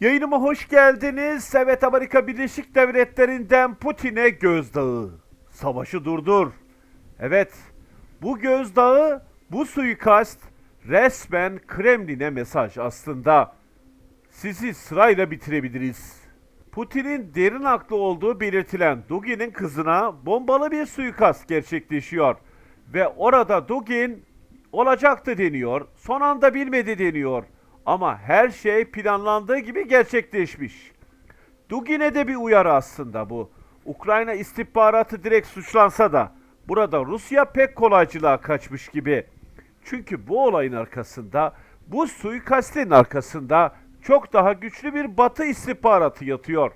Yayınıma hoş geldiniz. Evet Amerika Birleşik Devletleri'nden Putin'e gözdağı. Savaşı durdur. Evet bu gözdağı, bu suikast resmen Kremlin'e mesaj aslında. Sizi sırayla bitirebiliriz. Putin'in derin aklı olduğu belirtilen Dugin'in kızına bombalı bir suikast gerçekleşiyor. Ve orada Dugin olacaktı deniyor, son anda bilmedi deniyor. Ama her şey planlandığı gibi gerçekleşmiş. Dugin'e de bir uyarı aslında bu. Ukrayna istihbaratı direkt suçlansa da burada Rusya pek kolaycılığa kaçmış gibi. Çünkü bu olayın arkasında, bu suikastin arkasında çok daha güçlü bir Batı istihbaratı yatıyor.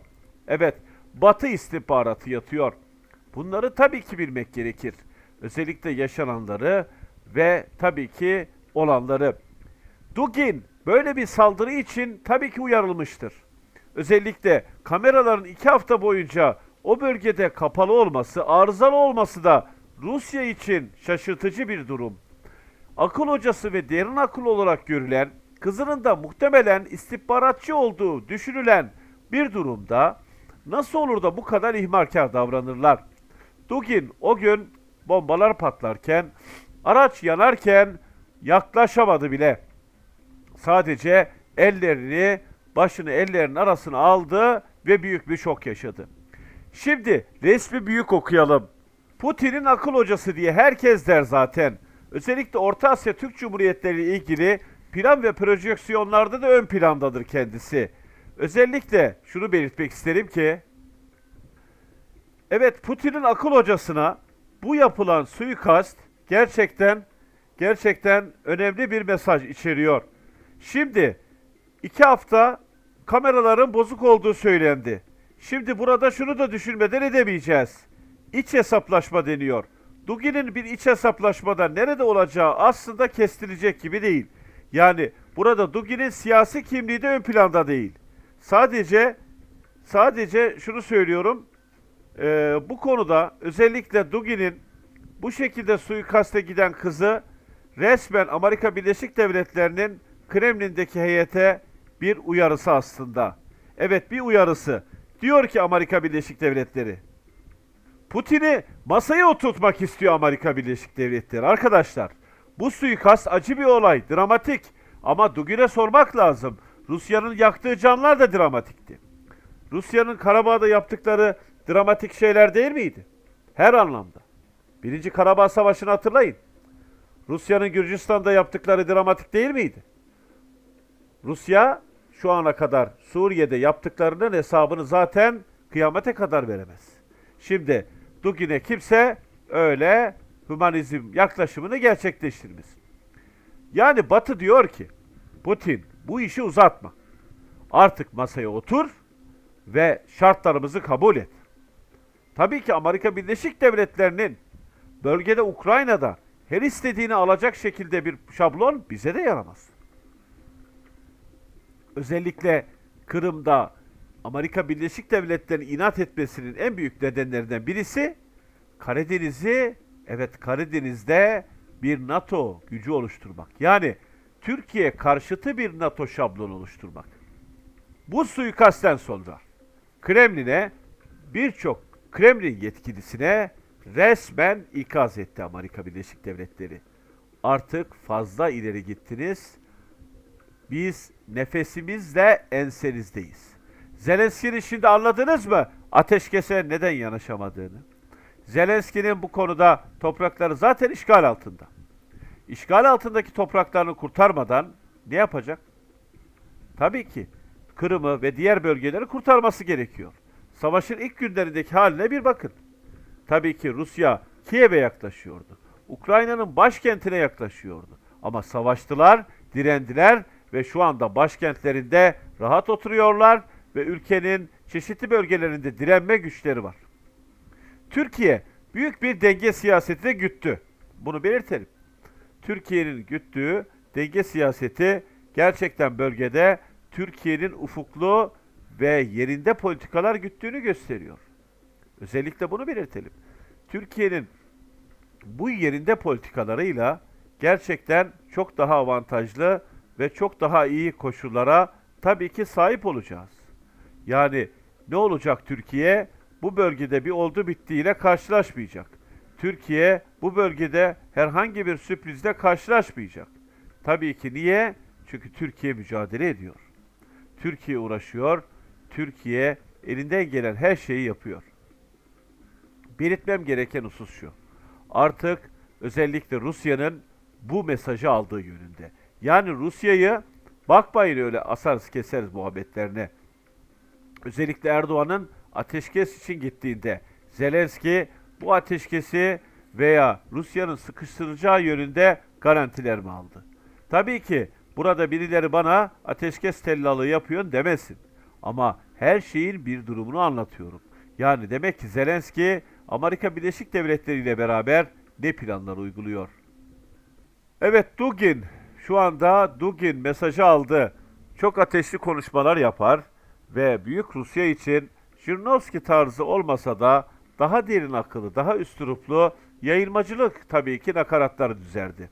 Evet, Batı istihbaratı yatıyor. Bunları tabii ki bilmek gerekir. Özellikle yaşananları ve tabii ki olanları. Dugin böyle bir saldırı için tabii ki uyarılmıştır. Özellikle kameraların iki hafta boyunca o bölgede kapalı olması, arızalı olması da Rusya için şaşırtıcı bir durum. Akıl hocası ve derin akıl olarak görülen, kızının da muhtemelen istihbaratçı olduğu düşünülen bir durumda nasıl olur da bu kadar ihmalkar davranırlar? Dugin o gün bombalar patlarken, araç yanarken yaklaşamadı bile. Sadece ellerini, başını ellerinin arasına aldı ve büyük bir şok yaşadı. Şimdi resmi büyük okuyalım. Putin'in akıl hocası diye herkes der zaten. Özellikle Orta Asya Türk Cumhuriyetleri ile ilgili plan ve projeksiyonlarda da ön plandadır kendisi. Özellikle şunu belirtmek isterim ki Evet Putin'in akıl hocasına bu yapılan suikast gerçekten gerçekten önemli bir mesaj içeriyor. Şimdi iki hafta kameraların bozuk olduğu söylendi. Şimdi burada şunu da düşünmeden edemeyeceğiz. İç hesaplaşma deniyor. Dugin'in bir iç hesaplaşmada nerede olacağı aslında kestirecek gibi değil. Yani burada Dugin'in siyasi kimliği de ön planda değil. Sadece sadece şunu söylüyorum. Ee, bu konuda özellikle Dugin'in bu şekilde suikaste giden kızı resmen Amerika Birleşik Devletleri'nin Kremlin'deki heyete bir uyarısı aslında. Evet bir uyarısı. Diyor ki Amerika Birleşik Devletleri. Putin'i masaya oturtmak istiyor Amerika Birleşik Devletleri. Arkadaşlar bu suikast acı bir olay, dramatik. Ama Dugin'e sormak lazım. Rusya'nın yaktığı canlar da dramatikti. Rusya'nın Karabağ'da yaptıkları dramatik şeyler değil miydi? Her anlamda. Birinci Karabağ Savaşı'nı hatırlayın. Rusya'nın Gürcistan'da yaptıkları dramatik değil miydi? Rusya şu ana kadar Suriye'de yaptıklarının hesabını zaten kıyamete kadar veremez. Şimdi Dugin'e kimse öyle hümanizm yaklaşımını gerçekleştirmez. Yani Batı diyor ki Putin bu işi uzatma. Artık masaya otur ve şartlarımızı kabul et. Tabii ki Amerika Birleşik Devletleri'nin bölgede Ukrayna'da her istediğini alacak şekilde bir şablon bize de yaramaz. Özellikle Kırım'da Amerika Birleşik Devletleri'nin inat etmesinin en büyük nedenlerinden birisi Karadeniz'i evet Karadeniz'de bir NATO gücü oluşturmak. Yani Türkiye karşıtı bir NATO şablon oluşturmak. Bu suikastten sonra Kremlin'e birçok Kremlin yetkilisine resmen ikaz etti Amerika Birleşik Devletleri. Artık fazla ileri gittiniz. Biz nefesimizle ensenizdeyiz. Zelenski'nin şimdi anladınız mı ateşkese neden yanaşamadığını? Zelenski'nin bu konuda toprakları zaten işgal altında. İşgal altındaki topraklarını kurtarmadan ne yapacak? Tabii ki Kırım'ı ve diğer bölgeleri kurtarması gerekiyor. Savaşın ilk günlerindeki haline bir bakın. Tabii ki Rusya Kiev'e yaklaşıyordu. Ukrayna'nın başkentine yaklaşıyordu. Ama savaştılar, direndiler ve şu anda başkentlerinde rahat oturuyorlar ve ülkenin çeşitli bölgelerinde direnme güçleri var. Türkiye büyük bir denge siyasetine güttü. Bunu belirtelim. Türkiye'nin güttüğü denge siyaseti gerçekten bölgede Türkiye'nin ufuklu ve yerinde politikalar güttüğünü gösteriyor. Özellikle bunu belirtelim. Türkiye'nin bu yerinde politikalarıyla gerçekten çok daha avantajlı ve çok daha iyi koşullara Tabii ki sahip olacağız. Yani ne olacak Türkiye? Bu bölgede bir oldu bittiğiyle karşılaşmayacak. Türkiye bu bölgede herhangi bir sürprizle karşılaşmayacak. Tabii ki niye? Çünkü Türkiye mücadele ediyor. Türkiye uğraşıyor. Türkiye elinden gelen her şeyi yapıyor. Belirtmem gereken husus şu. Artık özellikle Rusya'nın bu mesajı aldığı yönünde. Yani Rusya'yı bakmayın öyle asarız keseriz muhabbetlerine. Özellikle Erdoğan'ın ateşkes için gittiğinde Zelenski bu ateşkesi veya Rusya'nın sıkıştıracağı yönünde garantiler mi aldı? Tabii ki burada birileri bana ateşkes tellalığı yapıyorsun demesin. Ama her şeyin bir durumunu anlatıyorum. Yani demek ki Zelenski Amerika Birleşik Devletleri ile beraber ne planlar uyguluyor? Evet Dugin şu anda Dugin mesajı aldı. Çok ateşli konuşmalar yapar ve Büyük Rusya için Jirinovski tarzı olmasa da daha derin akıllı, daha üstüruplu yayılmacılık tabii ki nakaratları düzerdi.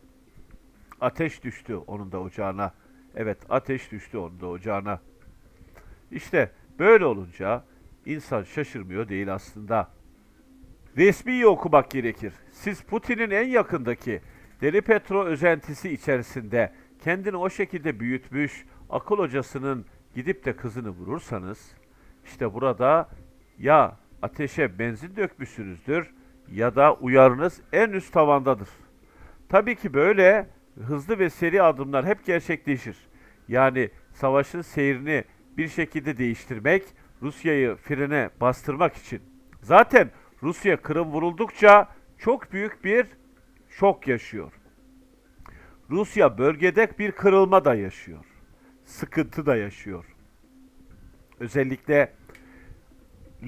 Ateş düştü onun da ocağına. Evet ateş düştü onun da ocağına. İşte böyle olunca insan şaşırmıyor değil aslında. Resmiyi okumak gerekir. Siz Putin'in en yakındaki Deli Petro özentisi içerisinde kendini o şekilde büyütmüş akıl hocasının gidip de kızını vurursanız işte burada ya ateşe benzin dökmüşsünüzdür ya da uyarınız en üst tavandadır. Tabii ki böyle hızlı ve seri adımlar hep gerçekleşir. Yani savaşın seyrini bir şekilde değiştirmek, Rusya'yı frene bastırmak için. Zaten Rusya Kırım vuruldukça çok büyük bir şok yaşıyor. Rusya bölgede bir kırılma da yaşıyor. Sıkıntı da yaşıyor. Özellikle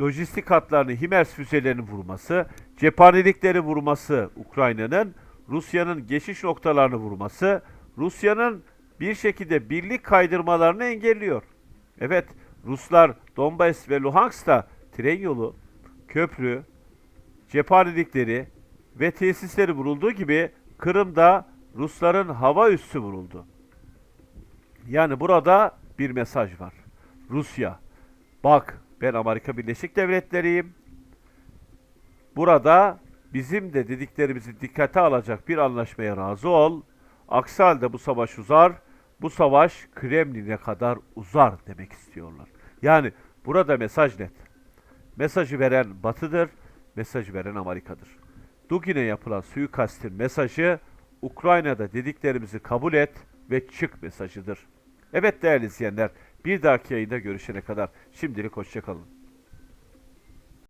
lojistik hatlarını, HIMARS füzelerini vurması, cephanelikleri vurması Ukrayna'nın, Rusya'nın geçiş noktalarını vurması, Rusya'nın bir şekilde birlik kaydırmalarını engelliyor. Evet, Ruslar Donbas ve Luhansk'ta tren yolu, köprü, cephanelikleri ve tesisleri vurulduğu gibi Kırım'da Rusların hava üssü vuruldu. Yani burada bir mesaj var. Rusya, bak ben Amerika Birleşik Devletleri'yim. Burada bizim de dediklerimizi dikkate alacak bir anlaşmaya razı ol. Aksi halde bu savaş uzar. Bu savaş Kremlin'e kadar uzar demek istiyorlar. Yani burada mesaj net. Mesajı veren Batı'dır, mesajı veren Amerika'dır. Dugin'e yapılan suikastin mesajı Ukrayna'da dediklerimizi kabul et ve çık mesajıdır. Evet değerli izleyenler, bir dahaki yayında görüşene kadar şimdilik hoşçakalın.